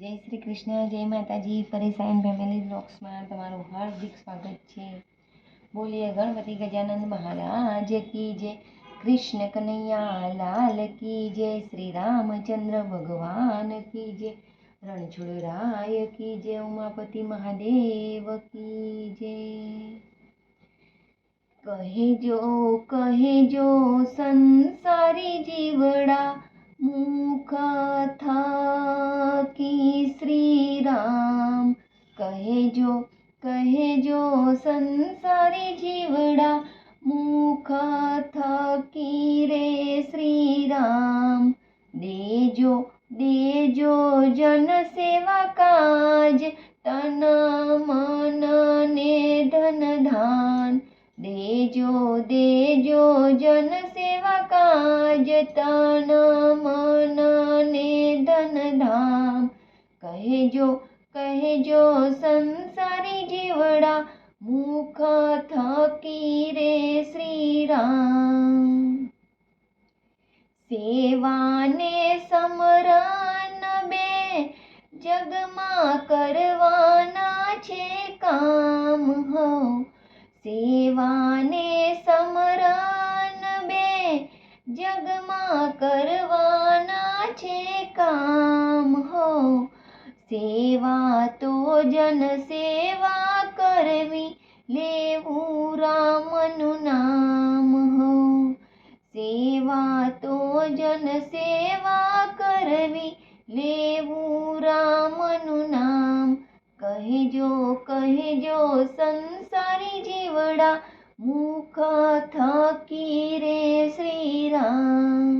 જય શ્રી કૃષ્ણ જય માતાજી ફરી સાયન ફેમિલી બ્લોગ્સમાં તમારું હાર્દિક સ્વાગત છે બોલીએ ગણપતિ ગજાનંદ મહારાજ કી જય કૃષ્ણ કનૈયા લાલ કી જય શ્રી રામચંદ્ર ભગવાન કી જય રણછોડરાય કી જય ઉમાપતિ મહાદેવ કી જય કહેજો કહેજો સંસારી જીવડા મુખ થકી कहे जो कहे जो संसारी जीवड़ा मुख थकी रे श्री राम दे जो दे जो जन सेवा काज, तन मन ने धन धान। दे जो दे जो जन सेवा काज, तन मन ने धन। धाम कहे जो કહેજો સંસારી જીવડા મુખ થકી રે શ્રી રામ સેવાને સમરણ બે જગમાં કરવાના છે કામ હો. સેવાને સમરણ બે જગમાં કરવાના છે કામ હો. સેવા તો જન સેવા કરવી લેવું રામનું નામ હો સેવા તો જન સેવા કરવી લેવું રામનું નામ કહેજો કહેજો સંસારી જીવડા મુખ થકી રે શ્રી રામ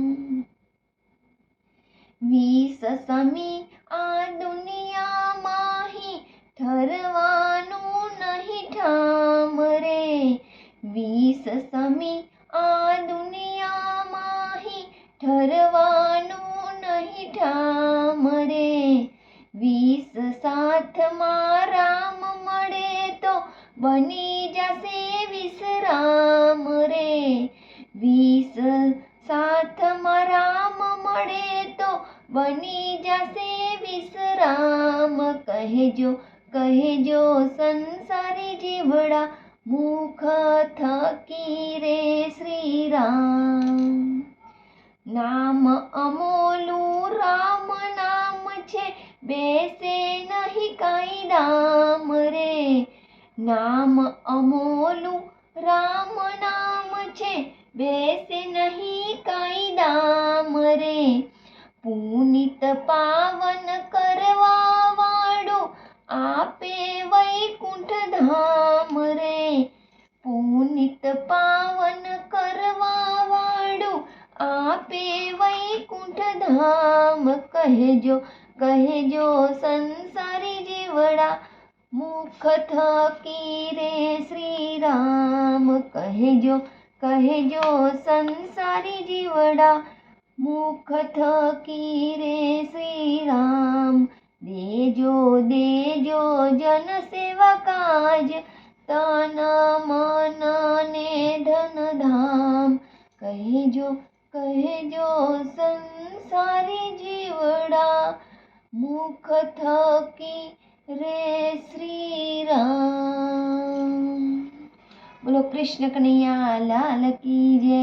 વીસ સમી આ દુનિયામાં હી ઠરવાનું નહીં ઠામ રે વીસ સમી આ દુનિયામાં હી ઠરવાનું નહીં ઠામ રે વીસ સાથમાં રામ મળે તો બની જશે વિશ્રામ રે વીસ સાથમાં રામ મળે તો બની જશે વિશ્રામ કહેજો કહેજો સંસારી જીવડા મુખ થકી રે શ્રી રામ નામ અમોલું રામ નામ છે, બેસે નહીં કાંઈ દામ રે. નામ અમોલું રામ નામ છે, બેસે નહીં કાંઈ દામ રે. પુનિત પાવન ધામ રે પુનિત પાવન કરવા વાળો આપે વૈકુંઠ ધામ કહેજો કહેજો સંસારી જીવડા મુખ થકી રે શ્રી રામ કહેજો કહેજો સંસારી જીવડા મુખ થકી રે શ્રી રામ દેજો દેજો જન સેવા કાજ તન મન ને ધન ધામ કહેજો કહેજો સંસારી જીવડા મુખ થકી રે શ્રી રામ બોલો કૃષ્ણ કનૈયા લાલ કી જય